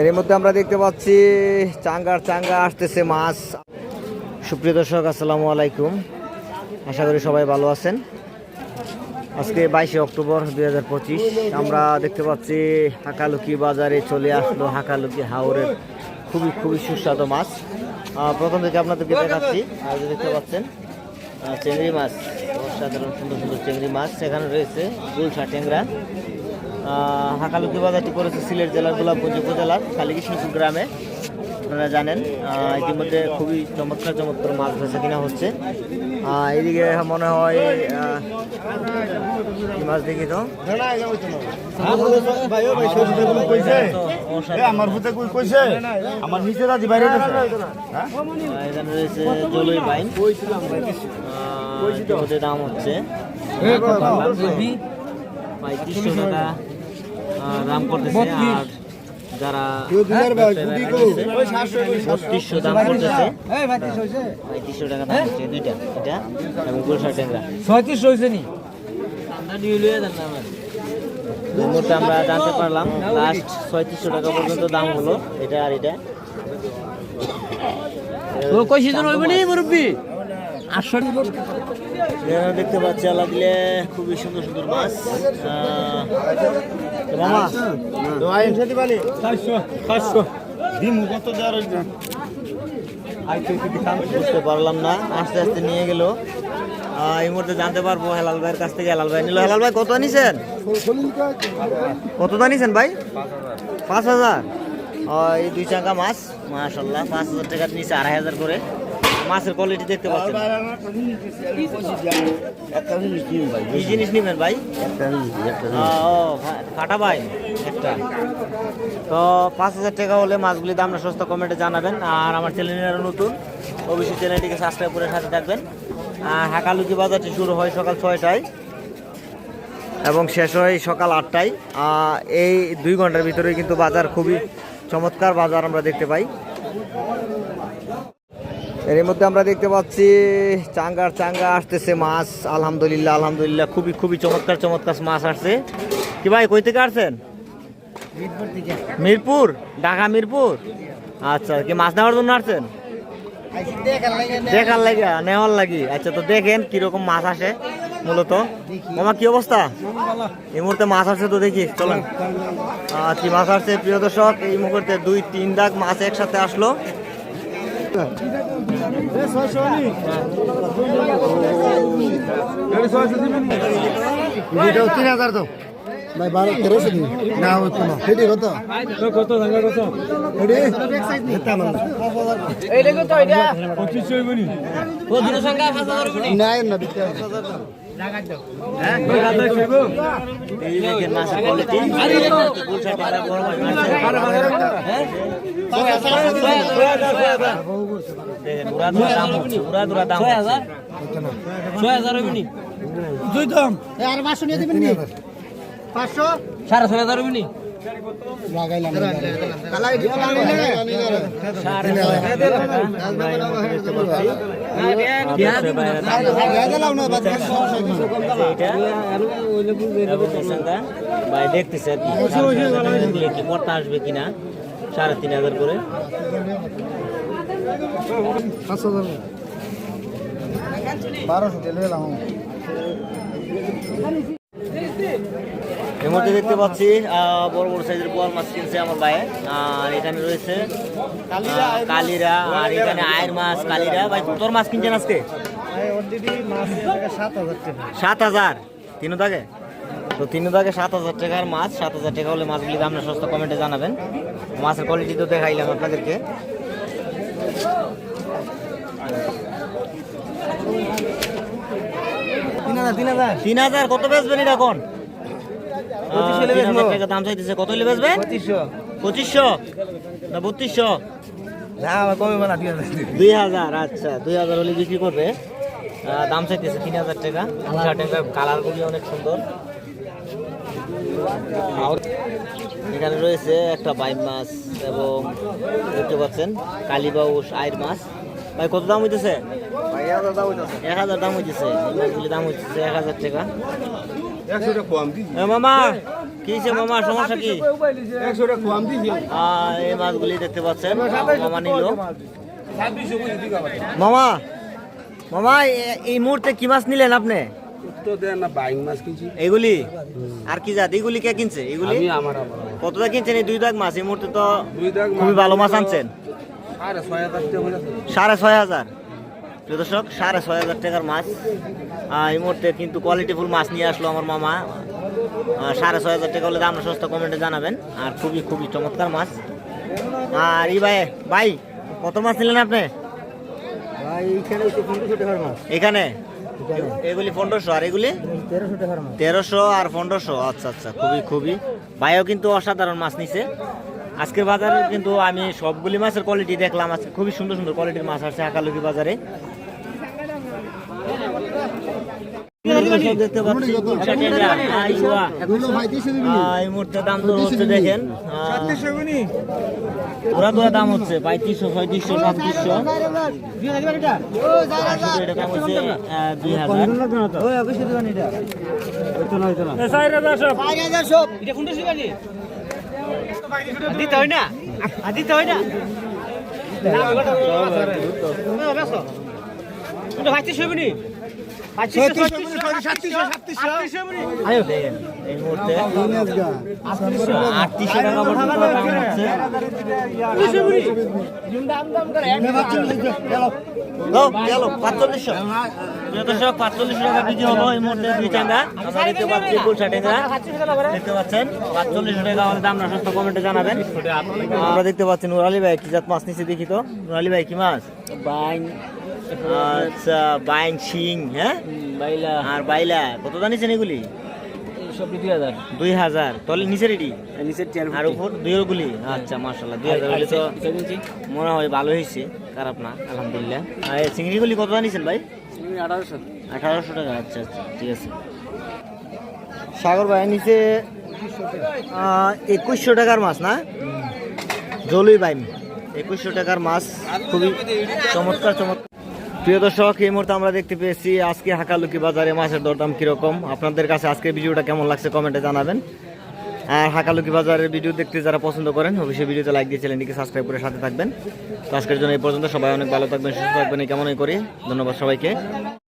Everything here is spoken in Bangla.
এর মধ্যে আমরা দেখতে পাচ্ছি চাঙ্গার চাঙ্গা আসতেছে মাছ। সুপ্রিয় দর্শক আসসালামু আলাইকুম। আশা করি সবাই ভালো আছেন। আজকে বাইশে অক্টোবর দুই হাজার পঁচিশ আমরা দেখতে পাচ্ছি হাকালুকি বাজারে চলে আসলো হাকালুকি হাওরের খুবই খুবই সুস্বাদু মাছ। প্রথম থেকে আপনাদেরকে দেখাচ্ছি আর দেখতে পাচ্ছেন চিংড়ি মাছ। অসাধারণ সুন্দর সুন্দর চিংড়ি মাছ সেখানে রয়েছে গুলশা আহ, হাকালুকি বাজারটি করেছে সিলেট জেলার গোলাপগঞ্জ উপজেলার কালীকৃষ্ণপুর গ্রামে। আপনারা জানেন ইতিমধ্যে খুবই চমৎকার চমৎকার মাছ ধরেছে কিনা হচ্ছে। আহ, এইদিকে মনে হয় মাছ দেখি তো। আমার ভূতে কই কইছে আমার নিচে দাদি বাইরে এখানে রয়েছে জলই বাইন দাম? হচ্ছে পঁয়ত্রিশশো টাকা। দাম করতেছে আর যারা বত্রিশশো দাম করতেছে। পঁয়ত্রিশশো টাকা দাম হচ্ছে দুইটা এটা এবং গুলশা ট্যাংরা। ছয়ত্রিশ হয়েছে নি? মুহূর্তে আমরা জানতে পারলাম লাস্ট ছয়ত্রিশশো টাকা পর্যন্ত দাম হলো এটা আর এটা। কই সিজন হইব নি মুরব্বি? আটশো দেখতে পাচ্ছি দিলে খুবই সুন্দর সুন্দর মাছ। আহ, মামা কত বুঝতে পারলাম না আস্তে আস্তে নিয়ে গেল। এই মুহূর্তে জানতে পারব হেলাল ভাইয়ের কাছ থেকে। হেলাল ভাই নিল। হেলাল ভাই কত নিছেন কত দা নিছেন ভাই? পাঁচ হাজার। এই দুই চাঙ্কা মাছ মাশাল্লাহ পাঁচ হাজার টাকা নিচে আড়াই হাজার করে। মাছের কোয়ালিটি দেখতে পাচ্ছেন। কি জিনিস নেবেন ভাই? ফাটা ভাই একটা। তো পাঁচ হাজার টাকা হলে মাছগুলির দামটা সস্তা কমেন্টে জানাবেন। আর আমার চ্যানেলের নতুন অবশ্যই চ্যানেলটিকে সাবস্ক্রাইব করে সাথে থাকবেন। আর হাকালুকি বাজারটি শুরু হয় সকাল ছয়টায় এবং শেষ হয় সকাল আটটায়। এই দুই ঘণ্টার ভিতরে কিন্তু বাজার খুবই চমৎকার বাজার আমরা দেখতে পাই। এর মধ্যে আমরা দেখতে পাচ্ছি চাঙ্গার চাঙ্গা আসতেছে মাছ আলহামদুলিল্লাহ আলহামদুলিল্লাহ খুবই খুবই চমৎকার চমৎকার মাছ আসছে। কি ভাই কই থেকে আসছেন? মিরপুর ঢাকা মিরপুর? আচ্ছা কি মাছ নেওয়ার জন্য আসছেন? দেখার লাগে নেওয়ার লাগি। আচ্ছা তো দেখেন কীরকম মাছ আসে মূলত। মামা কি অবস্থা? এই মুহূর্তে মাছ আসছে তো দেখি চলেন। কি মাছ আসছে? প্রিয় দর্শক এই মুহূর্তে দুই তিন দাগ মাছ একসাথে আসলো। তিন হাজার তো ভাই বারো তেরোশো দিন না হতো না সেটি কত কত টাকা কত এটি দিতাম আমরা। পঁচিশ হইব নি কদিন সংখ্যা পাঁচ হাজার হইব নি। দুরা দাম ছয় হাজার ছয় হাজার। হইব নি দুই দাম। আর পাঁচশো নিয়ে দেবেন পাঁচশো? সাড়ে ছয় হাজার হইব লাগাইলাম ভাই দেখতেছে পড়তা আসবে কিনা সাড়ে তিন হাজার করে বারোশো এর মধ্যে দেখতে পাচ্ছি বড় বড় সাইজের বোয়াল মাছ কিনছে আমার ভাই। আর এখানে রয়েছে কালিরা আর এখানে আয়ের মাছ কালিরা। ভাই তোর মাছ কিনছেন আজকে? সাত হাজার তিন দাগে? তো তিন দাগে সাত হাজার টাকার মাছ সাত হাজার টাকা হলে মাছগুলি দাম না সস্তা কমেন্টে জানাবেন। মাছের কোয়ালিটি তো দেখাইলাম আপনাদেরকে। তিন হাজার তিন হাজার। কত বেচবেন এটা এখন? দাম চাইতেছে কত হলে বেচবেন? পঁচিশশো। না বত্রিশশো? দুই হাজার। আচ্ছা দুই হাজার হলে বিক্রি করবে। দাম চাইতেছে তিন হাজার টাকা। টাকা কালারগুলি অনেক সুন্দর। এখানে রয়েছে একটা বাইম মাছ এবং দেখতে পাচ্ছেন কালীবাউস আয়ের মাছ। ভাই কত দাম হইতেছে? এক হাজার দাম হইতেছে। দাম হইতেছে। এক হাজার টাকা। মামা কি মামা? সমস্যা কি? এই মাছগুলি দেখতে পাচ্ছেন। মামা নিল। মামা মামা এই মুহূর্তে কি মাছ নিলেন আপনি? এগুলি? আর কি জাত? এগুলি কে কিনছে? এগুলি? কতটা কিনছেন? এই দুই দাগ মাছ। এই মুহূর্তে তো খুবই ভালো মাছ আনছেন। সাড়ে ছয় হাজার প্রিয় দর্শক সাড়ে ছয় হাজার টাকার মাছ। এই মুহূর্তে কিন্তু কোয়ালিটিফুল মাছ নিয়ে আসলো আমার মামা। সাড়ে ছয় হাজার টাকা হলে দাম সস্তা কমেন্টে জানাবেন। আর খুবই খুবই চমৎকার মাছ। আর ই ভাই ভাই কত মাছ নিলেন আপনি? এখানে? এগুলি পনেরোশো আর এগুলি? তেরোশো আর পনেরোশো। আচ্ছা আচ্ছা খুবই খুবই। ভাইও কিন্তু অসাধারণ মাছ নিছে। আজকের বাজারে কিন্তু আমি সবগুলি মাছের কোয়ালিটি দেখলাম। আজকে খুবই সুন্দর সুন্দর কোয়ালিটির মাছ আসছে হাকালুকি বাজারে। দেখতে পাচ্ছি এই মুহূর্তে দাম তো হচ্ছে দেখেন। ওরা তো দাম হচ্ছে পঁয়ত্রিশশো ছয়ত্রিশশো সাতত্রিশশো। দুই হাজার দিতে হয় না? দিতে হয় না? আয়ো দেখেন এই মুহূর্তে আটত্রিশশো টাকা পর্যন্ত দাম হচ্ছে। পাঁচচল্লিশশো। দর্শক, পাঁচচল্লিশশো টাকা কেজি হলো এই মুহূর্তে দুই চাঙ্গা। আমরা দেখতে। দেখতে পাচ্ছেন, পাঁচচল্লিশশো টাকা দামটা সস্তা কমেন্টে জানাবেন। আমরা দেখতে পাচ্ছি নুরালি ভাই কি জাত মাছ নিচে দেখি তো। নুরালি ভাই কি মাছ? আচ্ছা বাইং শিং হ্যাঁ? বাইলা। আর বাইলা কত জানিছেন এগুলি? দুই হাজার। আর উপর দুই গুলি আচ্ছা মার্শাল্লাহ দুই হাজার হলে তো মনে হয় ভালো হয়েছে খারাপ না আলহামদুলিল্লাহ। আর চিংড়িগুলি কত জানিছেন ভাই? আঠারোশো। টাকা আচ্ছা আচ্ছা ঠিক আছে। সাগর ভাই নিচে একুশশো টাকার মাছ না? জলুই বাইম একুশশো টাকার মাছ খুবই চমৎকার চমৎকার। প্রিয় দর্শক, এই মুহূর্তে আমরা দেখতে পেয়েছি আজকে হাকালুকি বাজারে মাছের দরদাম কীরকম। আপনাদের কাছে আজকের ভিডিওটা কেমন লাগছে কমেন্টে জানাবেন। আর হাকালুকি বাজারের ভিডিও দেখতে যারা পছন্দ করেন, অবশ্যই ভিডিওতে লাইক দিয়ে চ্যানেলটিকে সাবস্ক্রাইব করে সাথে থাকবেন। তো আজকের জন্য এই পর্যন্ত, সবাই অনেক ভালো থাকবেন, সুস্থ থাকবেন, এই কেমনই করি। ধন্যবাদ সবাইকে।